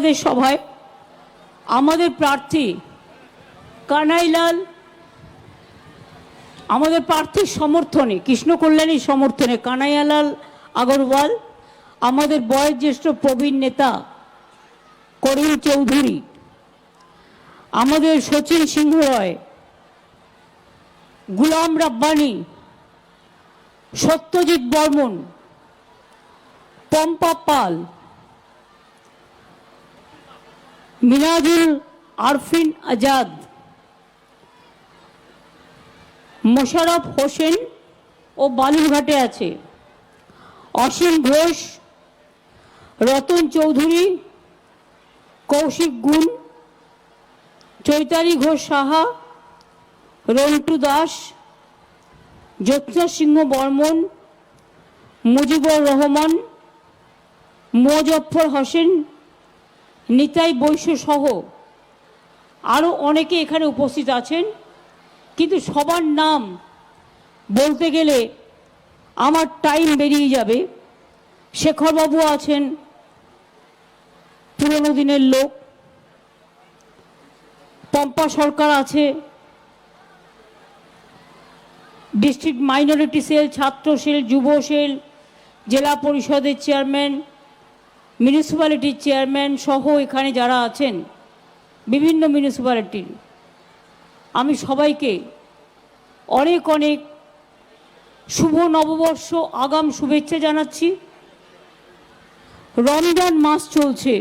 আমাদের সভায় আমাদের প্রার্থী কানাইলাল, আমাদের প্রার্থীর সমর্থনে কৃষ্ণ কল্যাণীর সমর্থনে কানাইয়ালাল আগরওয়াল, আমাদের বয়োজ্যেষ্ঠ প্রবীণ নেতা করিম চৌধুরী, আমাদের সচিন সিংহ রয়, গুলাম রাব্বানি, সত্যজিৎ বর্মন, পম্পা পাল মিনাজুল আরফিন আজাদ, মোশারফ হোসেন ও বালুরঘাটে আছে। অসীম ঘোষ, রতন চৌধুরী, কৌশিক গুণ, চৈতালি ঘোষ সাহা, রন্টু দাস, জ্যোৎস্না সিংহ বর্মন, মুজিবুর রহমান মোজফর হোসেন নিতাই বৈশ্য সহ আরও অনেকে এখানে উপস্থিত আছেন, কিন্তু সবার নাম বলতে গেলে আমার টাইম বেরিয়ে যাবে। শেখরবাবু আছেন, পুরনো দিনের লোক। পম্পা সরকার আছে। ডিস্ট্রিক্ট মাইনরিটি সেল ছাত্র সেল যুব সেল জেলা পরিষদের চেয়ারম্যান মিউনিসিপ্যালিটির চেয়ারম্যান সহ এখানে যারা আছেন, বিভিন্ন মিউনিসিপ্যালিটির, আমি সবাইকে অনেক অনেক শুভ নববর্ষ, আগাম শুভেচ্ছা জানাচ্ছি। রমজান মাস চলছে।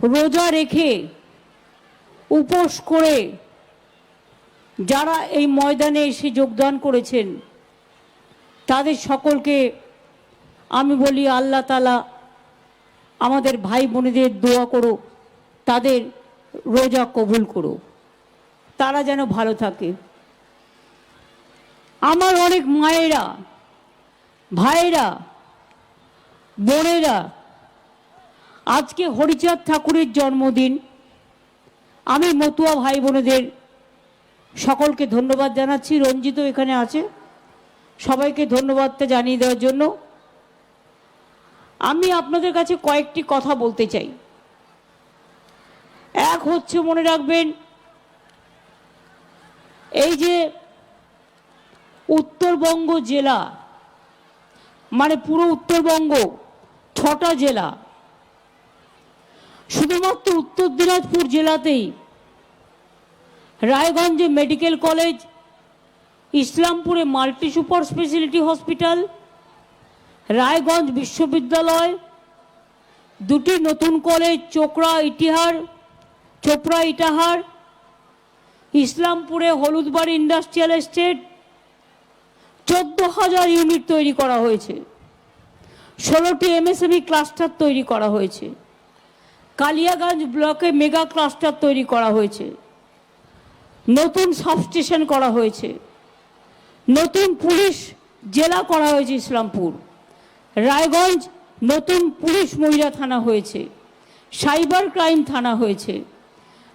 রোজা রেখে উপোস করে যারা এই ময়দানে এসে যোগদান করেছেন, তাদের সকলকে আমি বলি আল্লাহ তালা আমাদের ভাই বোনেদের দোয়া করো, তাদের রোজা কবুল করো। তারা যেন ভালো থাকে। আমার অনেক মায়েরা, ভাইয়েরা, বোনেরা, আজকে হরিচাঁদ ঠাকুরের জন্মদিন। আমি মতুয়া ভাই বোনেদের সকলকে ধন্যবাদ জানাচ্ছি। রঞ্জিত এখানে আছে। সবাইকে ধন্যবাদটা জানিয়ে দেওয়ার জন্য আমি আপনাদের কাছে কয়েকটি কথা বলতে চাই। এক হচ্ছে মনে রাখবেন, এই যে উত্তরবঙ্গ জেলা মানে পুরো উত্তরবঙ্গ, ছটা জেলা, শুধুমাত্র উত্তর দিনাজপুর জেলাতেই রায়গঞ্জে medical college, ইসলামপুরে multi super speciality hospital Raiganj বিশ্ববিদ্যালয়, দুটি নতুন কলেজ, চোপড়া ইতিহার চোপড়া ইটাহার, ইসলামপুরে হলুদবাড়ি ইন্ডাস্ট্রিয়াল এস্টেট, চোদ্দ হাজার ইউনিট তৈরি করা হয়েছে। ষোলোটি এমএসএমই ক্লাস্টার তৈরি করা হয়েছে। কালিয়াগঞ্জ ব্লকে মেগা ক্লাস্টার তৈরি করা হয়েছে। নতুন সাবস্টেশন করা হয়েছে। নতুন পুলিশ জেলা করা হয়েছে ইসলামপুর। রায়গঞ্জ নতুন পুলিশ মহিলা থানা হয়েছে, সাইবার ক্রাইম থানা হয়েছে।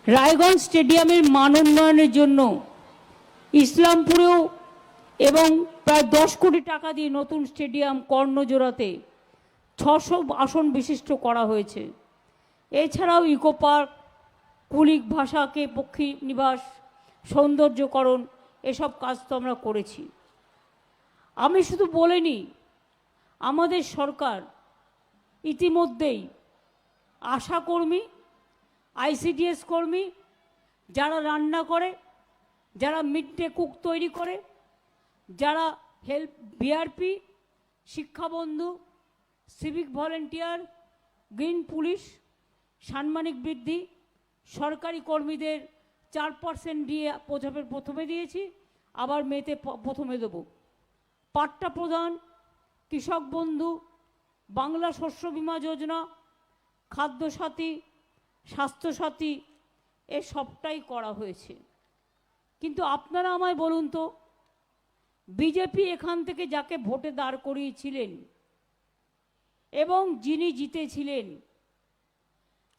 রায়গঞ্জ স্টেডিয়ামের মান উন্নয়নের জন্য ইসলামপুরেও এবং প্রায় দশ কোটি টাকা দিয়ে নতুন স্টেডিয়াম কর্ণজোড়াতে ছশো আসন বিশিষ্ট করা হয়েছে। এছাড়াও ইকো পার্ক, কুলিক ভাষাকে পক্ষী নিবাস, সৌন্দর্যকরণ, এসব কাজ তো আমরা করেছি। আমি শুধু বলিনি আমাদের সরকার ইতিমধ্যেই আশাকর্মী, আইসিডিএস কর্মী, যারা রান্না করে, যারা মিড ডে কুক তৈরি করে, যারা হেল্প বিআরপি শিক্ষাবন্ধু, সিভিক ভলেন্টিয়ার, গ্রিন পুলিশ সাম্মানিক বৃদ্ধি, সরকারি কর্মীদের চার পার্সেন্ট দিয়ে প্রথমে প্রথমে দিয়েছি, আবার মেতে প্রথমে দেবো। পাট্টা প্রদান কৃষক বন্ধু, বাংলা শস্য বীমা যোজনা, খাদ্যসাথী, স্বাস্থ্যসাথী, এ সবটাই করা হয়েছে। কিন্তু আপনারা আমায় বলুন তো, বিজেপি এখান থেকে যাকে ভোটে দাঁড় করিয়েছিলেন এবং যিনি জিতেছিলেন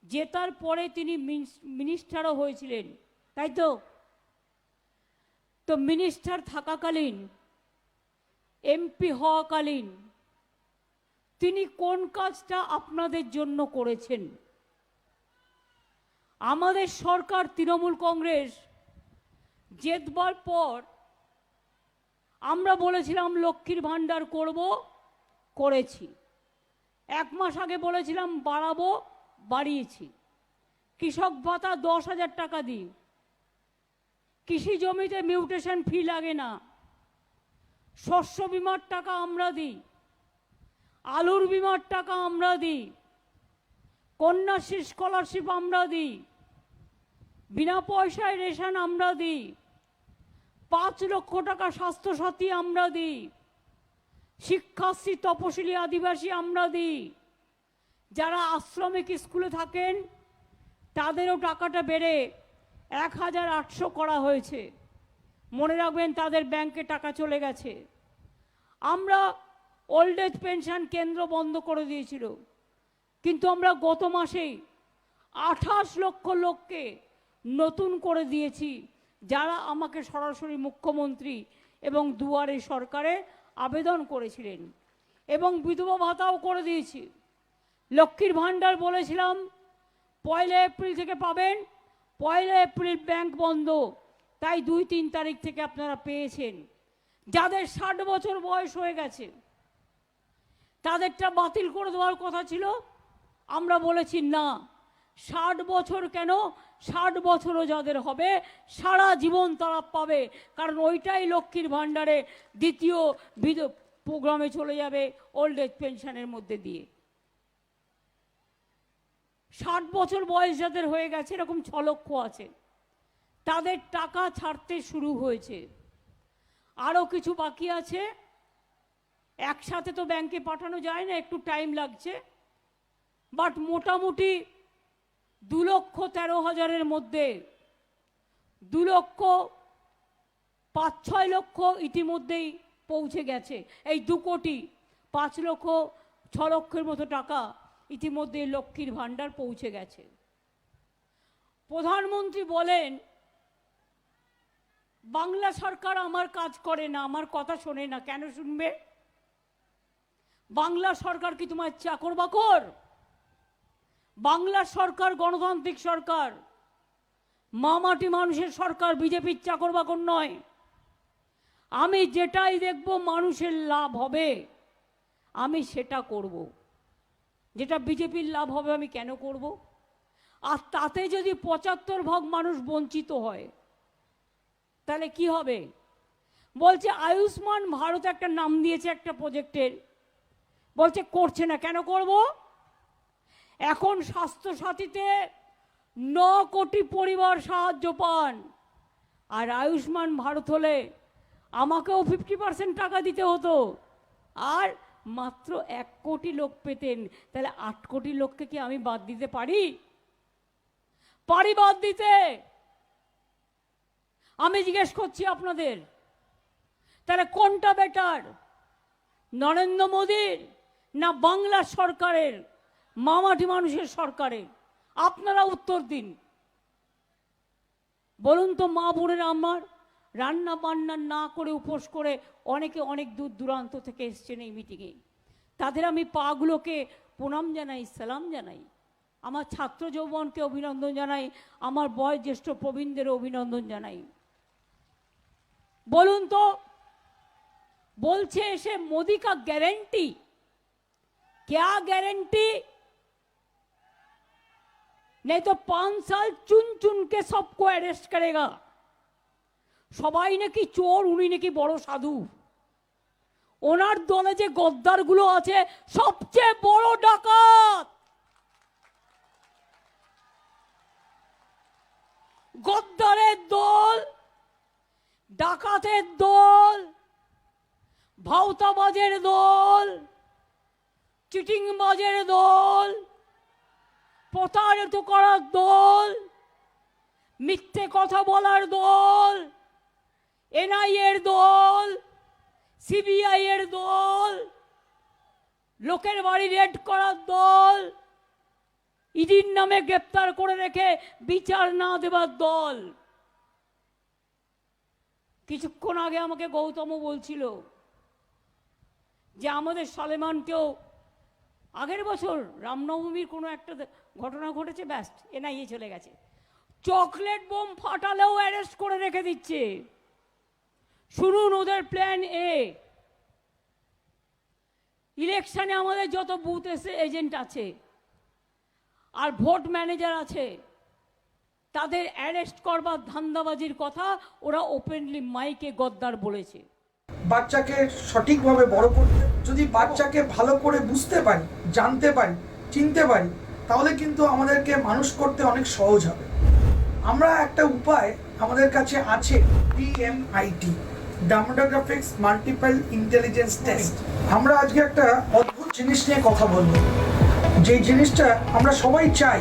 জেতার পরে তিনি মিনিস্টারও হয়েছিলেন, তাই তো? তো মিনিস্টার থাকাকালীন এমপি হওয়াকালীন তিনি কোন কাজটা আপনাদের জন্য করেছেন? আমাদের সরকার, তৃণমূল কংগ্রেস, জেতবার পর আমরা বলেছিলাম লক্ষ্মীর ভাণ্ডার করব, করেছি। এক মাস আগে বলেছিলাম বাড়াবো, বাড়িয়েছি। কৃষক ভাতা দশ হাজার টাকা দিই। কৃষি জমিতে মিউটেশন ফি লাগে না। শস্য বিমার টাকা আমরা দিই, আলুর বিমার টাকা আমরা দিই, কন্যাশ্রী স্কলারশিপ আমরা দিই, বিনা পয়সায় রেশন আমরা দিই, পাঁচ লক্ষ টাকা স্বাস্থ্যসাথী আমরা দিই, শিক্ষাশ্রী তপশিলি আদিবাসী আমরা দিই। যারা আশ্রমিক স্কুলে থাকেন, তাদেরও টাকাটা বেড়ে এক হাজার আটশো করা হয়েছে। মনে রাখবেন তাদের ব্যাংকে টাকা চলে গেছে। আমরা ওল্ড এজ পেনশন কেন্দ্র বন্ধ করে দিয়েছিল। কিন্তু আমরা গত মাসেই আঠাশ লক্ষ লোককে নতুন করে দিয়েছি, যারা আমাকে সরাসরি মুখ্যমন্ত্রী এবং দুয়ারে সরকারে আবেদন করেছিলেন এবং বিধবা ভাতাও করে দিয়েছি। লক্ষ্মীর ভাণ্ডার বলেছিলাম, পয়লা এপ্রিল থেকে পাবেন, পয়লা এপ্রিল ব্যাংক বন্ধ। তাই দুই, তিন তারিখ থেকে আপনারা পেয়েছেন। যাদের ষাট বছর বয়স হয়ে গেছে, তাদেরটা বাতিল করে দেওয়ার কথা ছিল। আমরা বলেছি, না, ষাট বছর কেন? ষাট বছরও যাদের হবে, সারা জীবন তারা পাবে। কারণ ওইটাই লক্ষ্মীর ভাণ্ডারে দ্বিতীয় প্রোগ্রামে চলে যাবে ওল্ড এজ পেনশনের মধ্যে দিয়ে। ষাট বছর বয়স যাদের হয়ে গেছে, এরকম ছ লক্ষ আছে। তাদের টাকা ছাড়তে শুরু হয়েছে। আরও কিছু বাকি আছে। একসাথে তো ব্যাংকে পাঠানো যায় না, একটু টাইম লাগছে। বাট মোটামুটি দু লক্ষ তেরো হাজারের মধ্যে, দু লক্ষ পাঁচ ছয় লক্ষ ইতিমধ্যেই পৌঁছে গেছে। এই দু কোটি পাঁচ লক্ষ ছ লক্ষের মতো টাকা ইতিমধ্যে লক্ষ্মীর ভাণ্ডার পৌঁছে গেছে। প্রধানমন্ত্রী বলেন বাংলা সরকার আমার কাজ করে না, আমার কথা শোনে না, কেন শুনবে? বাংলা সরকার কি তোমার চাকর বাকর? বাংলা সরকার গণতান্ত্রিক সরকার। মামাটি মানুষের সরকার, বিজেপির চাকর বাকর নয়। আমি যেটাই দেখব, মানুষের লাভ হবে। আমি সেটা করব। যেটা বিজেপির লাভ হবে, আমি কেন করব? আর তাতে যদি পঁচাত্তর ভাগ মানুষ বঞ্চিত হয় তাহলে কি হবে? বলছে, আয়ুষ্মান ভারত একটা নাম দিয়েছে একটা প্রজেক্টের বলছে, করছে না, কেন করব? এখন স্বাস্থ্যসাথীতে ন কোটি পরিবার সাহায্য পান। আর আয়ুষ্মান ভারত হলে আমাকেও ফিফটি পার্সেন্ট টাকা দিতে হতো। আর মাত্র এক কোটি লোক পেতেন। তাহলে আট কোটি লোককে কি আমি বাদ দিতে পারি? পারি বাদ দিতে। আমি জিজ্ঞেস করছি আপনাদের, তাহলে কোনটা বেটার নরেন্দ্র মোদীর না বাংলা সরকারের, মামাটি মানুষের সরকারের? আপনারা উত্তর দিন। বলুন তো, মা বোনেরা আমার, রান্না বান্না না করে উপোস করে অনেকে অনেক দূর দূরান্ত থেকে এসছেন এই মিটিংয়ে তাদের আমি পাগুলোকে প্রণাম জানাই, সালাম জানাই। আমার ছাত্র যৌবনকে অভিনন্দন জানাই, আমার বয়োজ্যেষ্ঠ প্রবীণদের অভিনন্দন জানাই। বলুন তো বলছে এসে মোদি কা গ্যারেন্টি क्या गारंटी नहीं तो पांच साल चुन चुन के सबको अरेस्ट करेगा সবাই নাকি চোর উনি নাকি বড় সাধু ওনার দলে যে গদ্দারগুলো আছে সবচেয়ে বড় ডাকাত গদ্দারের দল ডাকাতের দল, ভাওতাবাজের দল, চিটিংবাজের দল, প্রতারিত করার দল, মিথ্যে কথা বলার দল এনআইএর দল সিবিআই এর দল, লোকের বাড়ি রেড করার দল, ইডির নামে গ্রেপ্তার করে রেখে বিচার না দেবার দল। কিছুক্ষণ আগে আমাকে গৌতম বলছিল যে আমাদের সালেমানকেও আগের বছর রামনবমীর কোনো একটা ঘটনা ঘটেছে, ব্যাস, এনআইএ চলে গেছে। চকলেট বোম ফাটালেও অ্যারেস্ট করে রেখে দিচ্ছে। শুনুন ওদের প্ল্যান এ। ইলেকশনে আমাদের যত বুথ এসে এজেন্ট আছে, আর ভোট ম্যানেজার আছে তাদের অ্যারেস্ট করবার ধান্দাবাজির কথা ওরা ওপেনলি মাইকে গদ্দার বলেছে। বাচ্চাকে সঠিকভাবে বড় করতে, যদি বাচ্চাকে ভালো করে বুঝতে পারি, জানতে পারি, চিনতে পারি, তাহলে কিন্তু আমাদেরকে মানুষ করতে অনেক সহজ হবে। আমরা একটা উপায় আমাদের কাছে আছে DMIT dermatographics multiple intelligence test আমরা আজকে একটা অদ্ভুত জিনিস নিয়ে কথা বলব। যে জিনিসটা আমরা সবাই চাই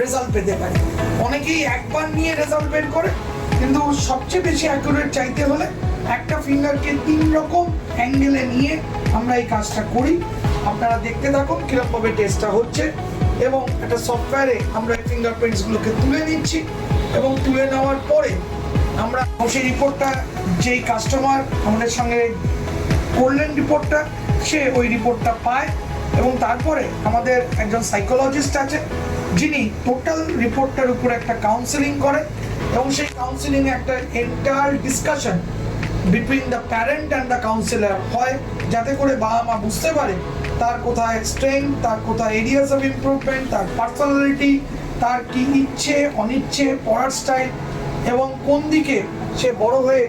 রেজাল্ট পেতে পারি। অনেকেই একবার নিয়ে রেজাল্ট বের করে, কিন্তু সবচেয়ে বেশি অ্যাকুরেট চাইতে হলে একটা ফিঙ্গারকে তিন রকম অ্যাঙ্গেলে নিয়ে আমরা এই কাজটা করি। আপনারা দেখতে থাকুন কীরকমভাবে টেস্টটা হচ্ছে এবং একটা সফটওয়্যারে আমরা এই ফিঙ্গারপ্রিন্টসগুলোকে তুলে নিচ্ছি এবং তুলে নেওয়ার পরে আমরা সেই রিপোর্টটা যেই কাস্টমার আমাদের সঙ্গে করলেন রিপোর্টটা সে ওই রিপোর্টটা পায় এবং তারপরে আমাদের একজন সাইকোলজিস্ট আছে যিনি টোটাল রিপোর্টটার উপরে একটা কাউন্সেলিং করেন এবং সেই কাউন্সেলিংয়ে একটা enter discussion between the parent and the counsellor হয়, যাতে করে বাবা মা বুঝতে পারে তার কোথায় স্ট্রেংথ তার কোথায় এরিয়াস অফ ইমপ্রুভমেন্ট তার পার্সোনালিটি তার কি ইচ্ছে, অনিচ্ছে, পড়ার স্টাইল এবং কোন দিকে সে বড় হয়ে